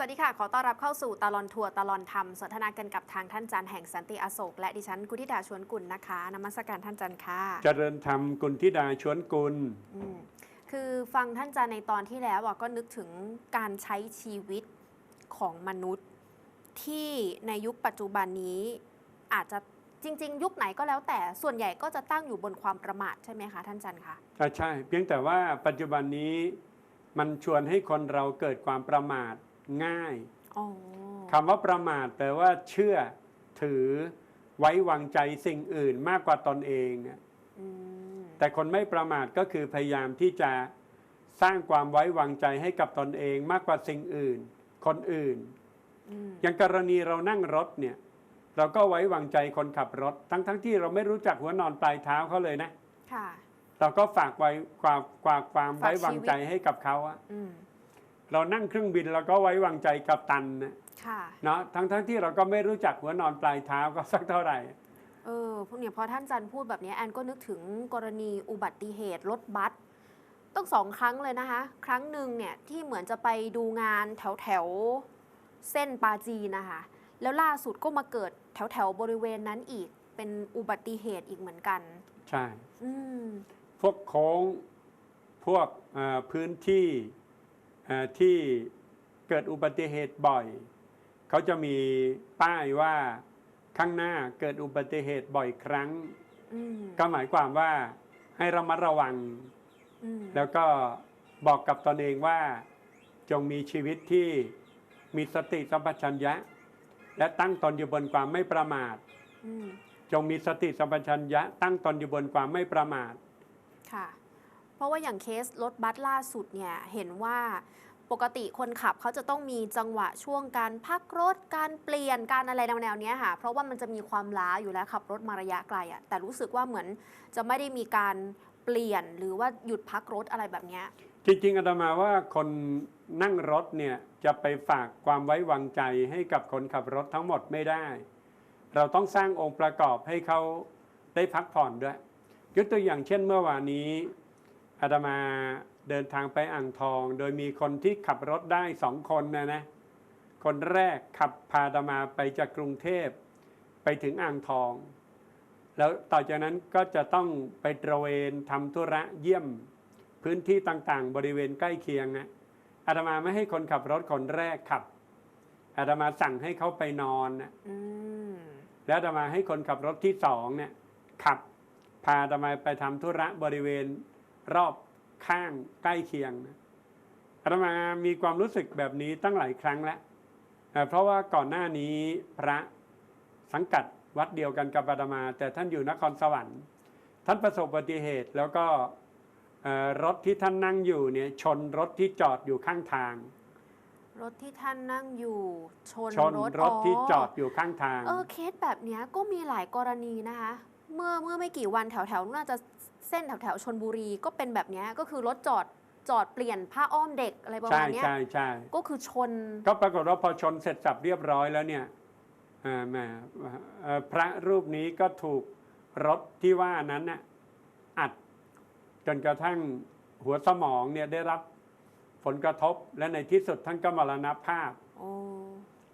สวัสดีค่ะ ขอต้อนรับเข้าสู่ตลอนทัวร์ตลอนธรรม สนทนากันกับทางท่านจันแห่งสันติอโศก และดิฉันกุธิดาชวนกุลนะคะนมัสการท่านจันค่ะ เจริญธรรมกุลธิดาชวนกุลอืมคือฟังท่านจันในตอนที่แล้วอะก็นึกถึงการใช้ชีวิตของมนุษย์ที่ในยุคปัจจุบันนี้อาจจะจริง ๆ ยุคไหนก็แล้วแต่ส่วนใหญ่ก็จะตั้งอยู่บนความประมาทใช่ไหมคะท่านจันคะอะใช่เพียงแต่ว่าปัจจุบันนี้มันชวนให้คนเราเกิดความประมาท ง่ายอ๋อคำว่าประมาทแปลว่าเชื่อถือไว้วางใจสิ่งอื่นมากกว่าตนเองอะอืมแต่คนไม่ประมาทก็คือพยายามที่จะสร้างความไว้วางใจให้กับตนเองมากกว่าสิ่งอื่น คนอื่นอืมอย่างกรณีเรานั่งรถเนี่ย เราก็ไว้วางใจคนขับรถ ทั้งทั้งที่เราไม่รู้จักหัวนอนปลายเท้าเขาเลยนะค่ะเราก็ฝากไว้ความความความฝากไว้วางใจให้กับเขาอะอืม เรานั่งเครื่องบินเราก็ไว้วางใจกับตันนะค่ะเนาะทั้งทั้งที่เราก็ไม่รู้จักหัวนอนปลายเท้าก็สักเท่าไหร่เออพวกเนี่ยพอท่านจันพูดแบบนี้แอนก็นึกถึงกรณีอุบัติเหตุรถบัสต้องสองครั้งเลยนะคะ ครั้งหนึ่งเนี่ยที่เหมือนจะไปดูงานแถวแถวๆเส้นปาจีนนะคะแล้วล่าสุดก็มาเกิดแถวแถวๆบริเวณนั้นอีกเป็นอุบัติเหตุอีกเหมือนกัน ใช่อืมพวกโค้งพวกเอ่อพื้นที่เอ่อ ที่เกิดอุบัติเหตุบ่อย เขาจะมีป้ายว่าข้างหน้าเกิดอุบัติเหตุบ่อยครั้งอืมก็หมายความว่าให้ระมัดระวังอืมแล้วก็บอกกับตนเองว่าจงมีชีวิตที่มีสติสัมปชัญญะ และตั้งตนอยู่บนความไม่ประมาทอืมจงมีสติสัมปชัญญะ ตั้งตนอยู่บนความไม่ประมาทค่ะ เพราะว่าอย่างเคสรถบัสล่าสุดเนี่ยเห็นว่าปกติคนขับเขาจะต้องมีจังหวะช่วงการพักรถการเปลี่ยนการอะไรแนวๆเนี้ยค่ะ เพราะว่ามันจะมีความล้าอยู่แล้วขับรถมาระยะไกลอะ่ะแต่รู้สึกว่าเหมือนจะไม่ได้มีการเปลี่ยนหรือว่าหยุดพักรถอะไรแบบนี้จริงๆอาตมาว่าคนนั่งรถเนี่ยจะไปฝากความไว้วางใจให้กับคนขับรถทั้งหมดไม่ได้ เราต้องสร้างองค์ประกอบให้เขาได้พักผ่อนด้วยยกตัวอย่างเช่นเมื่อวานนี้ อาตมาเดินทางไปอ่างทอง โดยมีคนที่ขับรถได้สองคนนะนะ คนแรกขับพาอาตมาไปจากกรุงเทพไปถึงอ่างทอง แล้วต่อจากนั้นก็จะต้องไปตระเวนทำธุระเยี่ยมพื้นที่ต่างๆ บริเวณใกล้เคียงนะอาตมาไม่ให้คนขับรถคนแรกขับอาตมาสั่งให้เขาไปนอนนะอืมแล้วอาตมาให้คนขับรถที่สองเนี่ยขับพาอาตมาไปทำธุระบริเวณ รอบข้างใกล้เคียงนะอาตมามีความรู้สึกแบบนี้ตั้งหลายครั้งแล้วเอ่อเพราะว่าก่อนหน้านี้พระสังกัดวัดเดียวกันกับอาตมา แต่ท่านอยู่นครสวรรค์ ท่านประสบอุบัติเหตุแล้วก็เอ่อรถที่ท่านนั่งอยู่เนี่ยชนรถที่จอดอยู่ข้างทาง รถที่ท่านนั่งอยู่ชนชนรถรถที่จอดอยู่ข้างทาง เออเคสแบบเนี้ยก็มีหลายกรณีนะคะ เมื่อเมื่อไม่กี่วันแถวแถวๆน่าจะ เส้นแถวแถวๆชนบุรีก็เป็นแบบเนี้ยก็คือรถจอดจอดเปลี่ยนผ้าอ้อมเด็กอะไรประใช่มาณเนี้ยใช่ใช่ก็คือชน ก็ปรากฏว่าพอชนเสร็จสับเรียบร้อยแล้วเนี่ยเอ่อแหมเอ่อพระรูปนี้ก็ถูกรถที่ว่านั้นน่ะอัดจนกระทั่งหัวสมองเนี่ยได้รับผลกระทบและในที่สุดท่านก็มรณภาพโอ้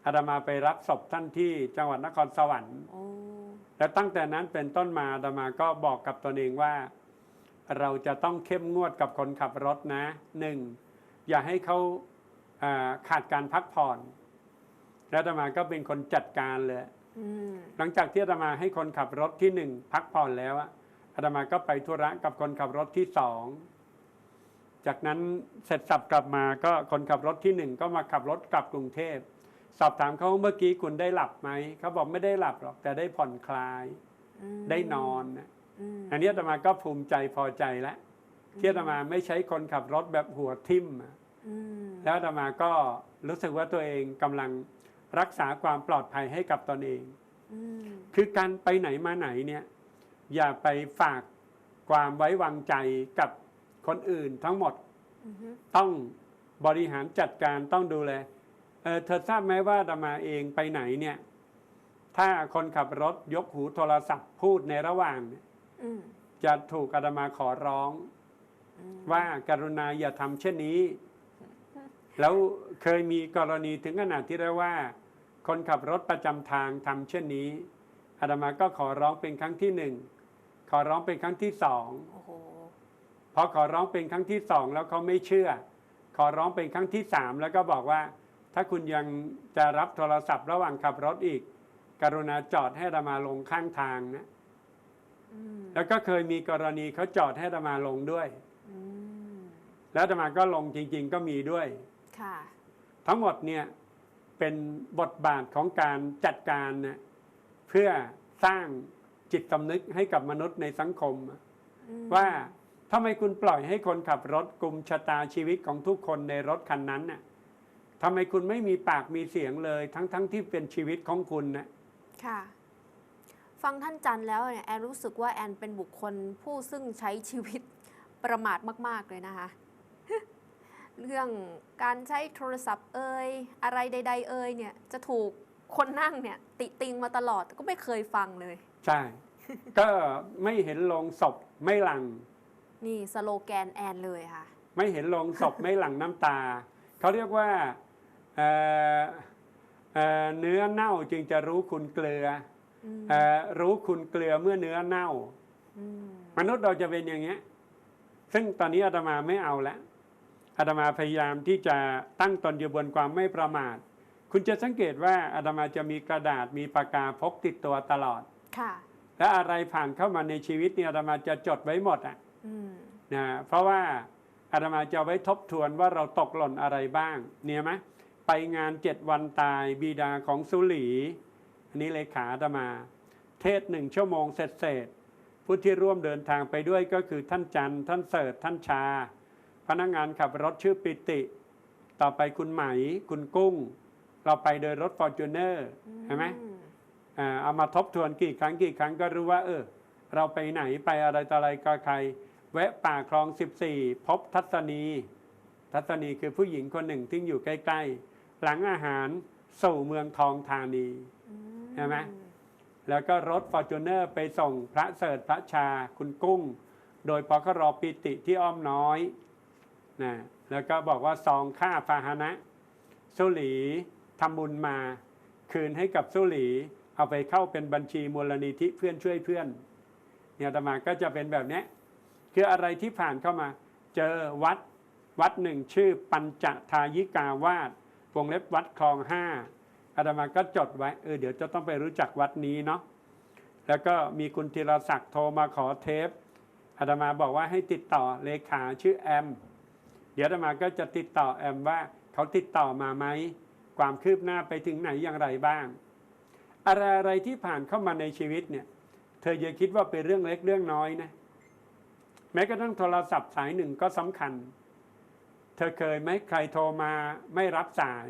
อาตมาไปรับศพท่านที่จังหวัดนครสวรรค์โอ้และตั้งแต่นั้นเป็นต้นมาอาตมาก็บอกกับตนเองว่า เราจะต้องเข้มงวดกับคนขับรถนะหนึ่งอย่าให้เขาอ่าขาดการพักผ่อน แล้วอาตมาก็เป็นคนจัดการเลยอืมหลังจากที่อาตมาให้คนขับรถที่หนึ่งพักผ่อนแล้วอะอาตมาก็ไปธุระกับคนขับรถที่สองจากนั้นเสร็จสับกลับมาก็คนขับรถที่หนึ่งก็มาขับรถกลับกรุงเทพสอบถามเขาเมื่อกี้คุณได้หลับไหมเขาบอกไม่ได้หลับหรอกแต่ได้ผ่อนคลายอืมได้นอนนะ อืมอันนี้อาตมาก็ภูมิใจพอใจแล้วที่อาตมาไม่ใช้คนขับรถแบบหัวทิ่มอะอืมแล้วอาตมาก็รู้สึกว่าตัวเองกำลังรักษาความปลอดภัยให้กับตนเองอืมคือการไปไหนมาไหนเนี่ย อย่าไปฝากความไว้วางใจกับคนอื่นทั้งหมดอือฮึต้องบริหารจัดการต้องดูแลเออเธอทราบไหมว่าอาตมาเองไปไหนเนี่ย ถ้าคนขับรถยกหูโทรศัพท์พูดในระหว่างเนี่ยอืม จะถูกอาตมาขอร้องอืมว่าการุณาอย่าทำเช่นนี้ แล้วเคยมีกรณีถึงขนาดที่เรียกว่า คนขับรถประจำทางทำเช่นนี้อาตมาก็ขอร้องเป็นครั้งที่หนึ่งขอร้องเป็นครั้งที่สองโอ้โหพอขอร้องเป็นครั้งที่สองแล้วเขาไม่เชื่อ ขอร้องเป็นครั้งที่สามแล้วก็บอกว่า ถ้าคุณยังจะรับโทรศัพท์ระหว่างขับรถอีก กรุณาจอดให้อาตมาลงข้างทางนะอืม แล้วก็เคยมีกรณีเขาจอดให้อาตมาลงด้วยอืมแล้วอาตมาก็ลงจริง ๆ ก็มีด้วยค่ะทั้งหมดเนี่ยเป็นบทบาทของการจัดการนะเพื่อสร้างจิตสำนึกให้กับมนุษย์ในสังคมอืมว่าทำไมคุณปล่อยให้คนขับรถกลุ่มชะตาชีวิตของทุกคนในรถคันนั้นน่ะทำไมคุณไม่มีปากมีเสียงเลย ทั้งๆทที่เป็นชีวิตของคุณนะค่ะ ฟังท่านจันแล้วเนี่ยแอนรู้สึกว่าแอนเป็นบุคคลผู้ซึ่งใช้ชีวิตประมาทมาก ๆ เลยนะคะ เรื่องการใช้โทรศัพท์เอ่ยอะไรใด ๆ เอ่ยเนี่ยจะถูกคนนั่งเนี่ย ติติงมาตลอดแต่ก็ไม่เคยฟังเลย ใช่ ก็ไม่เห็นลงศพไม่หลัง นี่สโลแกนแอนเลยค่ะ ไม่เห็นลงศพไม่หลังน้ำตา เขาเรียกว่าเอ่อเอ่อเนื้อเน่าจึงจะรู้คุณเกลืออืมเอ่อ รู้คุณเกลือเมื่อเนื้อเน่าอืมมนุษย์เราจะเป็นอย่างเงี้ย ซึ่งตอนนี้อาตมาไม่เอาแล้วอาตมาพยายามที่จะตั้งตนอยู่บนความไม่ประมาท คุณจะสังเกตว่าอาตมาจะมีกระดาษมีปากกาพกติดตัวตลอด ค่ะ และอะไรผ่านเข้ามาในชีวิตเนี่ยอาตมาจะจดไว้หมดอะอืมนะเพราะว่าอาตมาจะเอาไว้ทบทวนว่าเราตกหล่นอะไรบ้าง เนี่ยไหมไปงานเจ็ดวันตายบิดาของสุหลี อันนี้เลขาอาตมา เทศหนึ่งชั่วโมงเสร็จเสร็จๆผู้ที่ร่วมเดินทางไปด้วยก็คือท่านจันทร์ท่านเสิร์ชท่านชา พนักงานขับรถชื่อปิติ ต่อไปคุณไหม คุณกุ้ง เราไปโดยรถฟอร์จูเนอร์เห็นไหมอืมอ่าเอามาทบทวนกี่ครั้งกี่ครั้งก็รู้ว่า เออ เราไปไหนไปอะไรต่ออะไรก็ใคร แวะป่าคลอง 14 พบทัศนี ทัศนีคือผู้หญิงคนหนึ่งที่อยู่ใกล้ ๆ หลังอาหารสู่เมืองทองธานี อืมเห็นไหมแล้วก็รถฟอร์จูเนอร์ไปส่งพระเสริฐพระชาคุณกุ้ง โดยปครปิติที่อ้อมน้อยนะแล้วก็บอกว่าซองค่าพาหนะ สุหลีทำบุญมา คืนให้กับสุหลี เอาไปเข้าเป็นบัญชีมูลนิธิเพื่อนช่วยเพื่อนเนี่ยอาตมาก็จะเป็นแบบเนี้ยคืออะไรที่ผ่านเข้ามา เจอวัดวัดหนึ่งชื่อปัญจทายิกาวาสวงเล็บวัดคลองห้า อาตมาก็จดไว้เออเดี๋ยวจะต้องไปรู้จักวัดนี้เนาะแล้วก็มีคุณธีรศักดิ์โทรมาขอเทปอาตมาบอกว่าให้ติดต่อเลขาชื่อแอม เดี๋ยวอาตมาก็จะติดต่อแอมว่าเขาติดต่อมาไหมความคืบหน้าไปถึงไหนอย่างไรบ้าง อะไรอะไรที่ผ่านเข้ามาในชีวิตเนี่ย เธออย่าคิดว่าเป็นเรื่องเล็กเรื่องน้อยนะ แม้กระทั่งโทรศัพท์สายหนึ่งก็สำคัญ เธอเคยไหมใครโทรมาไม่รับสาย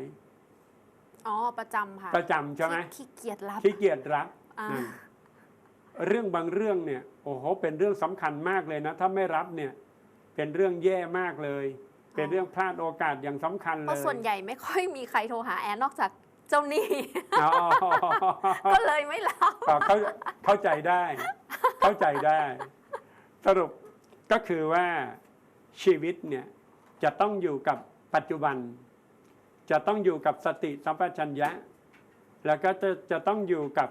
อ๋อประจำค่ะประจำใช่ไหมขี้ขี้เกียจรับขี้เกียจรับอ่าอืมเรื่องบางเรื่องเนี่ยโอ้โหเป็นเรื่องสำคัญมากเลยนะ ถ้าไม่รับเนี่ย เป็นเรื่องแย่มากเลย เป็นเรื่องพลาดโอกาสอย่างสำคัญเพเลราะยส่วนใหญ่ไม่ค่อยมีใครโทรหาแอนนอกจากเจ้าหนี้ อ๋อ ก็เลยไม่รับอ๋อเข้าเข้าใจได้ เข้าใจได้ สรุปก็คือว่าชีวิตเนี่ยจะต้องอยู่กับปัจจุบัน จะต้องอยู่กับสติสัมปชัญญะ แล้วก็จะจะต้องอยู่กับ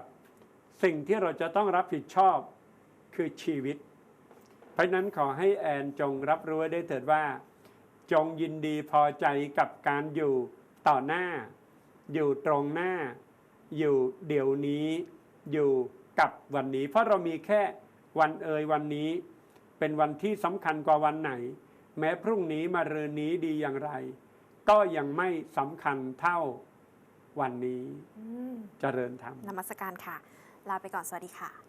สิ่งที่เราจะต้องรับผิดชอบคือชีวิต เพราะนั้นขอให้แอนจงรับรู้ไว้ได้เถิดว่า จงยินดีพอใจกับการอยู่ต่อหน้า อยู่ตรงหน้า อยู่เดี๋ยวนี้ อยู่กับวันนี้ เพราะเรามีแค่วันเอ่ยวันนี้ เป็นวันที่สำคัญกว่าวันไหน แม้พรุ่งนี้มารืนนี้ดีอย่างไร ก็ยังไม่สำคัญเท่าวันนี้อืมเจริญธรรมนมัสการค่ะ ลาไปก่อนสวัสดีค่ะ